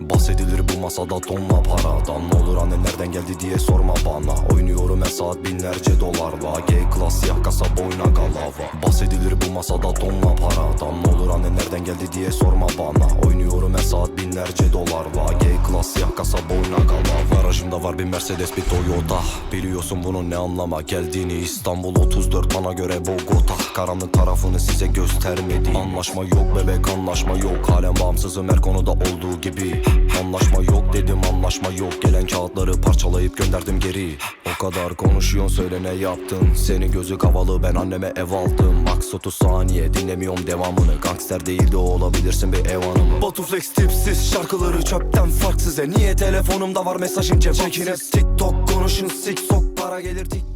Bahsedilir bu masada tonla paradan Ne olur anne nereden geldi diye sorma bana. Oynuyorum her saat binlerce dolarla. G-Class siyah kasa boyuna galava. Bahsedilir bu masada tonla paradan Ne olur anne nereden geldi diye sorma bana. Oynuyorum her saat binlerce dolarla. G-Class siyah kasa boyuna galava Garajımda var bir Mercedes bir Toyota. Biliyorsun bunun ne anlama geldiğini. İstanbul 34 bana göre Bogota. Karanlık tarafını size göstermedi. Anlaşma yok bebek anlaşma yok. Halen bağımsızım her konuda olduğu gibi anlaşma yok. Gelen kağıtları parçalayıp gönderdim geri. O kadar konuşuyorsun söyle ne yaptın? Seni gözü havalı ben anneme ev aldım. Max 30 saniye dinlemiyorum devamını. Gangster değil de olabilirsin bir ev hanımı. Batuflex tipsiz şarkıları çöpten farksız e Niye telefonumda var mesajın cevapsız? Çekiniz TikTok konuşun sik sok. Para gelir tik